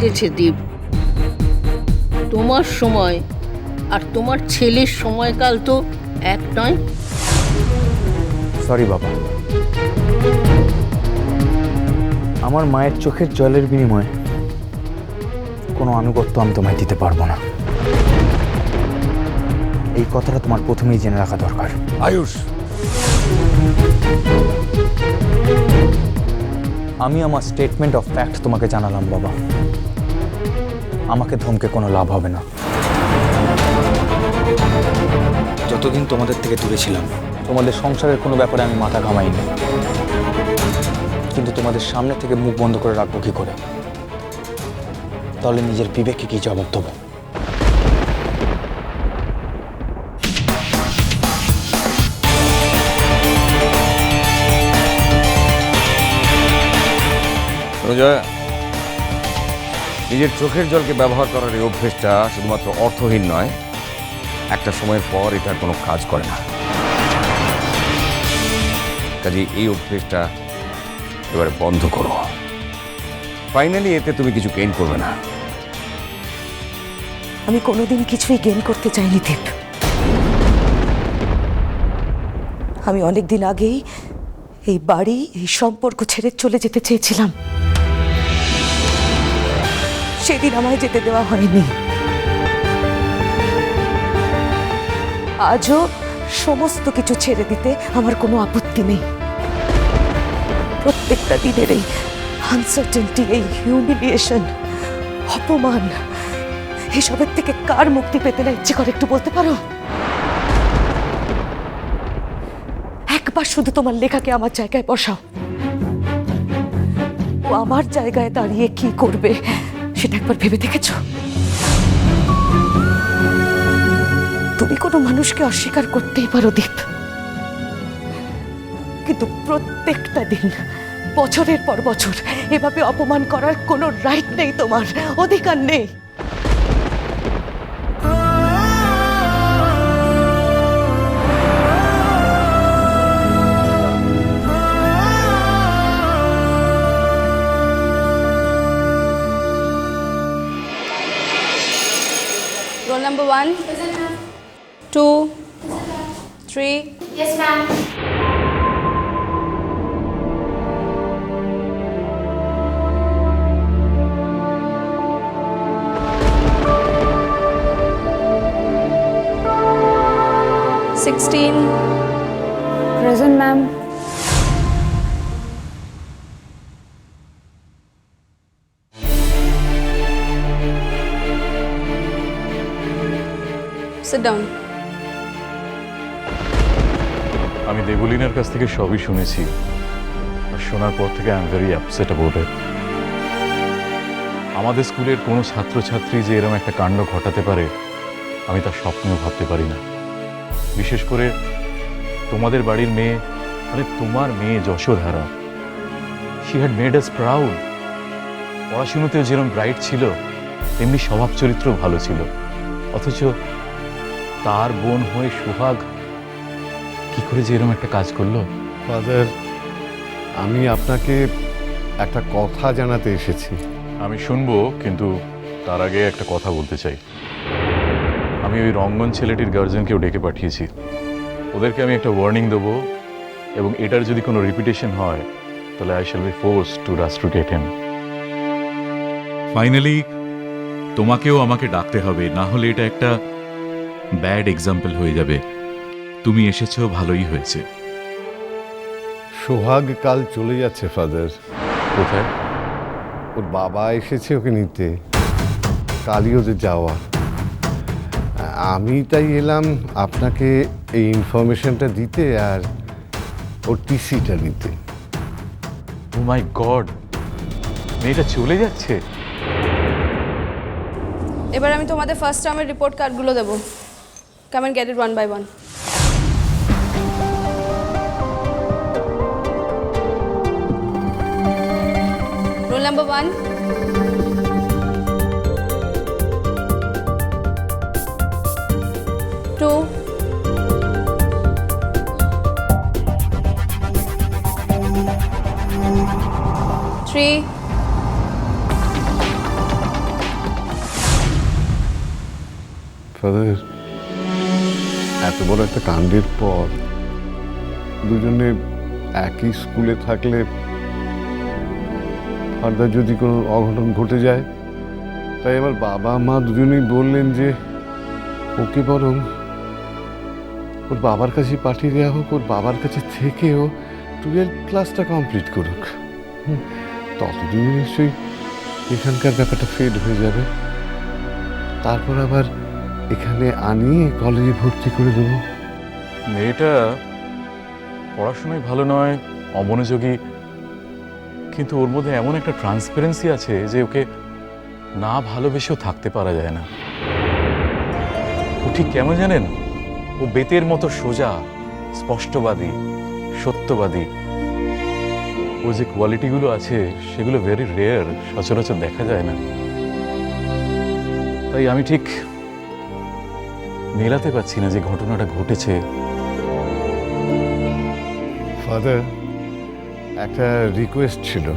কেটেছে দীপ। তোমার সময় আর তোমার ছেলের সময়কাল তো এক নয়। সরি বাবা। আমার মায়ের চোখের জলের বিনিময়ে কোনো আনুগত্য আমি তোমায় দিতে পারব না। এই কথাটা তোমার প্রথমেই জেনে রাখা দরকার। আয়ুষ! আমি আমার স্টেটমেন্ট অফ ফ্যাক্ট তোমাকে জানালাম বাবা। আমাকে ধমকে কোনো লাভ হবে না। যতদিন তোমাদের থেকে দূরে ছিলাম তোমাদের সংসারের কোনো ব্যাপারে আমি মাথা ঘামাইনি। কিন্তু তোমাদের সামনে থেকে মুখ বন্ধ করে রাখব কি করে? তাহলে নিজের বিবেককে কি জবাব দেবো? নিজের চোখের জলকে ব্যবহার করার এই অভ্যেসটা শুধুমাত্র অর্থহীন নয়, একটা সময়ের পর এটা কোনো কাজ করে না। কাজে এই অভ্যেসটা এবারে বন্ধ করো। ফাইনালি এতে তুমি কিছু গেইন করবে না। আমি কোনোদিন কিছুই গেইন করতে চাইনি, দীপ। আমি অনেক দিন আগেই এই বাড়ি, এই সম্পর্ক ছেড়ে চলে যেতে চেয়েছিলাম। সেদিন আমায় যেতে দেওয়া হয়নি। আজও সমস্ত কিছু ছেড়ে দিতে আমার কোনো আপত্তি নেই। প্রত্যেকটা দিনের এই আনসার্টেনটি এই হিউমিলিয়েশন অপমান, এসবের থেকে কার মুক্তি পেতে না ইচ্ছে করে একটু বলতে পারো? একবার শুধু তোমার লেখাকে আমার জায়গায় বসাও। ও আমার জায়গায় দাঁড়িয়ে কি করবে? সেটা একবার ভেবে দেখেছ? তুমি কোনো মানুষকে অস্বীকার করতেই পারো, দীপ। কিন্তু প্রত্যেকটা দিন, বছরের পর বছর, এভাবে অপমান করার কোনো রাইট নেই তোমার, অধিকার নেই। Sixteen, Present, ma'am. sit down. আমি দেবলিনার কাছ থেকে সবই শুনেছি আর শোনার পর থেকে I am very upset about it আমাদের স্কুলের কোনো ছাত্রছাত্রী যে এরকম একটা কাণ্ড ঘটাতে পারে আমি তার স্বপ্নেও ভাবতে পারি না বিশেষ করে তোমাদের বাড়ির মেয়ে মানে তোমার মেয়ে Yashodhara. She had made us proud পড়াশুনোতেও যেরকম ব্রাইট ছিল তেমনি স্বভাব চরিত্র ভালো ছিল। অথচ তার বোন হয়ে সোহাগ কি করে যে এরকম একটা কাজ করল? ফাদার আমি আপনাকে একটা কথা জানাতে এসেছি। আমি শুনব কিন্তু তার আগে একটা কথা বলতে চাই। আমি ওই রঙ্গন ছেলেটির গার্জেনকেও ডেকে পাঠিয়েছি। ওদেরকে আমি একটা ওয়ার্নিং দেবো এবং এটার যদি কোনো রিপিটেশন হয় তাহলে I shall be force to rusticate him finally তোমাকেও আমাকে ডাকতে হবে না হলে এটা একটা ব্যাড এক্সাম্পল হয়ে যাবে। তুমি এসেছ ভালোই হয়েছে। সোহাগ কাল চলে যাচ্ছে ফাদার। কোথায়? ওর বাবা এসেছে ওকে নিতে। কালই ওদের যাওয়া। আমি তাই এলাম আপনাকে এই ইনফরমেশনটা দিতে আর ওর টিসিটা নিতে। ও মাই গড মেয়েটা চলে যাচ্ছে। এবার আমি তোমাদের ফার্স্ট টার্মের রিপোর্ট কার্ডগুলো দেবো। Come and get it one by one roll number one two three father এত বড় একটা কাণ্ডের পর দুজনে একই স্কুলে থাকলে ফার্দার যদি কোনো অঘটন ঘটে যায়, তাই আমার বাবা মা দুজনেই বললেন যে ওকে বরং ওর বাবার কাছে পাঠিয়ে দেওয়া হোক, ওর বাবার কাছে থেকেও টুয়েলভ ক্লাসটা কমপ্লিট করুক। ততদিনে নিশ্চয়ই এখানকার ব্যাপারটা ফেড হয়ে যাবে। তারপর আবার এখানে আনিয়ে কলেজে ভর্তি করে দেবো। মেয়েটা পড়াশোনায় ভালো নয়, অমনোযোগী। কিন্তু ওর মধ্যে এমন একটা ট্রান্সপারেন্সি আছে যে ওকে না ভালোবেসেও থাকতে পারা যায় না। ও ঠিক কেমন জানেন? ও বেতের মতো সোজা স্পষ্টবাদী সত্যবাদী। ও যে কোয়ালিটিগুলো আছে সেগুলো ভেরি রেয়ার সচরাচর দেখা যায় না। তাই আমি ঠিক মেলাতে পারছি না যে ঘটনাটা ঘটেছে। ফাদার একটা রিকোয়েস্ট ছিল।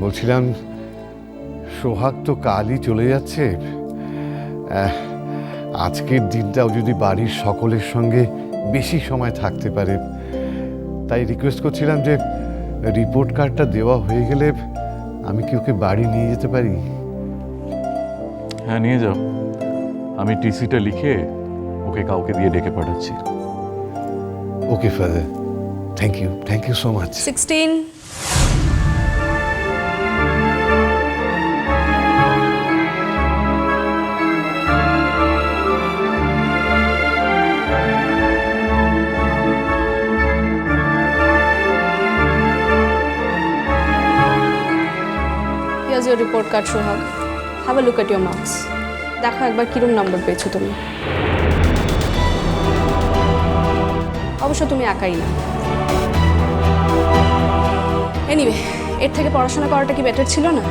বলছিলাম সোহাগ তো কালই চলে যাচ্ছে। আহ, আজকের দিনটাও যদি বাড়ির সকলের সঙ্গে বেশি সময় থাকতে পারে তাই রিকোয়েস্ট করছিলাম যে রিপোর্ট কার্ডটা দেওয়া হয়ে গেলে আমি কি ওকে বাড়ি নিয়ে যেতে পারি? হ্যাঁ নিয়ে যাও। আমি টিসিটা লিখে ওকে কাউকে দিয়ে ডেকে পাঠাচ্ছি। Okay father thank you thank you so much sixteen your report card, Shohag. Have a look at marks. দেখো একবার কিরম নম্বর পেয়েছ তুমি। অবশ্য তুমি একাই না। এনিওয়ে এর থেকে পড়াশোনা করাটা কি বেটার ছিল না?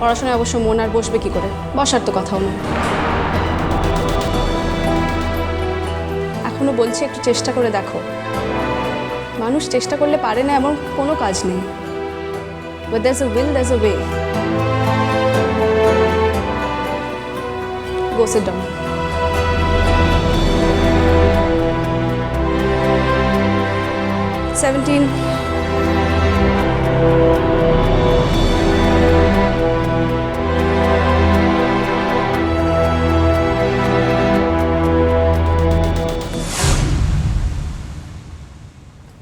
পড়াশোনায় অবশ্য মন আর বসবে কি করে? বসার তো কথাও নয়। এখনও বলছি একটু চেষ্টা করে দেখো। মানুষ চেষ্টা করলে পারে না এমন কোনো কাজ নেই। But there's a will, there's a way. Go sit down. Seventeen.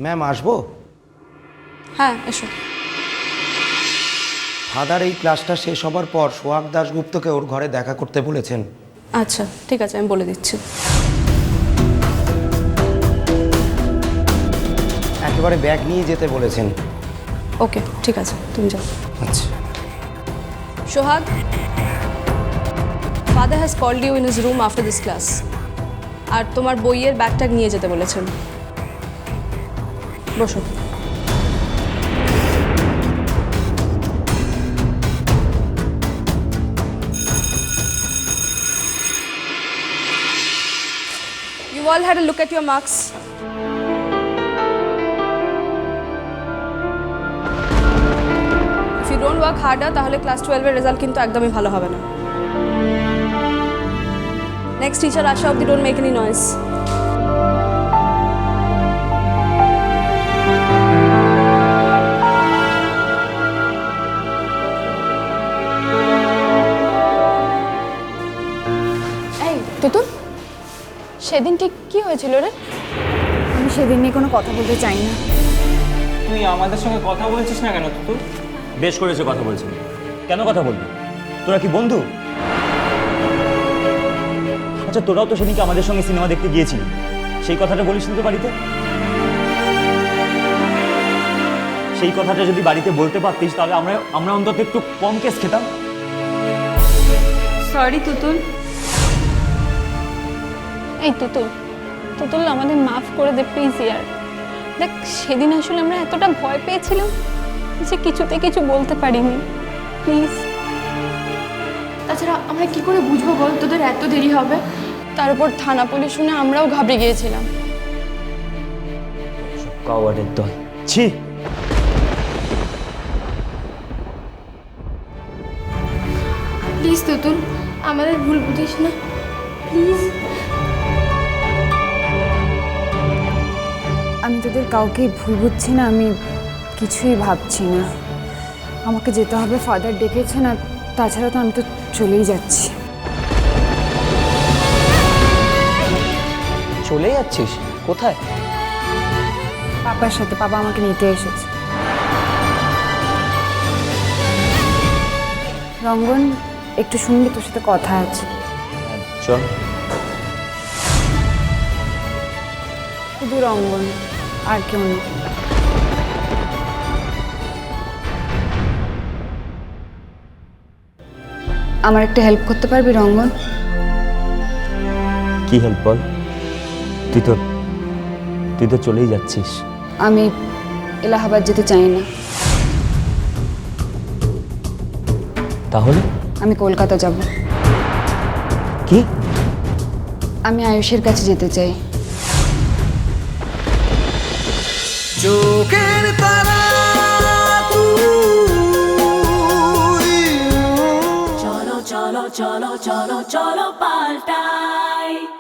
Ma'am আসবো হ্যাঁ এসো ফাদার এই ক্লাসটা শেষ হবার পর সোহাগ দাশগুপ্তকে ওর ঘরে দেখা করতে বলেছেন। আচ্ছা ঠিক আছে আমি বলে দিচ্ছি। একেবারে ব্যাগ নিয়ে যেতে বলেছেন। ওকে ঠিক আছে তুমি যাও। আচ্ছা। সোহাগ father has called you in his room after this class আর তোমার বইয়ের ব্যাগট্যাগ নিয়ে যেতে বলেছেন। বসো। All had a look at your marks. If you don't work harder, তাহলে ক্লাস টুয়েলভের রেজাল্ট কিন্তু একদমই ভালো হবে না নেক্সট টিচার আসা অব্দি ডোন্ট মেক এনি নয়েস সেদিন ঠিক কি হয়েছিল রে? আমি সেদিন নিয়ে কোনো কথা বলতে চাই না। তুই আমাদের সঙ্গে কথা বলছিস না কেন তুই বেশ করেছে কথা বলছি। কেন কথা বলবি? তোরা কি বন্ধু? আচ্ছা তোরাও তো সেদিনকে আমাদের সঙ্গে সিনেমা দেখতে গিয়েছিলি। সেই কথাটা বলিস তো বাড়িতে? সেই কথাটা যদি বাড়িতে বলতে পারতিস তাহলে আমরা আমরা অন্তত একটু কম কেস খেতাম। সরি তুতুল। এই তুতুল তুতুল আমাদের মাফ করে দে প্লিজ ইয়ার। দেখ সেদিন আসলে আমরা এতটা ভয় পেয়েছিলাম যে কিছুতে কিছু বলতে পারিনি। প্লিজ। তাছাড়া আমরা কি করে বুঝব বল? তোদের এত দেরি হবে। তার উপর থানা পুলিশ শুনে আমরাও ঘাবড়ে গিয়েছিলাম। কাওয়ার্ডের দল। ছি! প্লিজ তুতুল আমাদের ভুল বুঝিস না। প্লিজ। আমি তোদের কাউকে ভুল বুঝছি না আমি কিছুই ভাবছি না। আমাকে যেতে হবে ফাদার ডেকেছে না তাছাড়া তো আমি তো চলেই যাচ্ছি। চলে যাচ্ছিস? কোথায়? পাপার সাথে পাপা আমাকে নিতে এসেছে। রঙ্গন একটু শুনবি তোর সাথে কথা আছে। চল। শুধু রঙ্গন। আর কেউ নেই। আমার একটা হেল্প করতে পারবি রঙ্গন? কি হেল্প বল? তুই তো তুই তো চলেই যাচ্ছিস। আমি এলাহাবাদ যেতে চাই না। তাহলে? আমি কলকাতা যাব। কি? আমি আয়ুষের কাছে যেতে চাই। চোখের তারা cholo, cholo, cholo, cholo, cholo, paltai.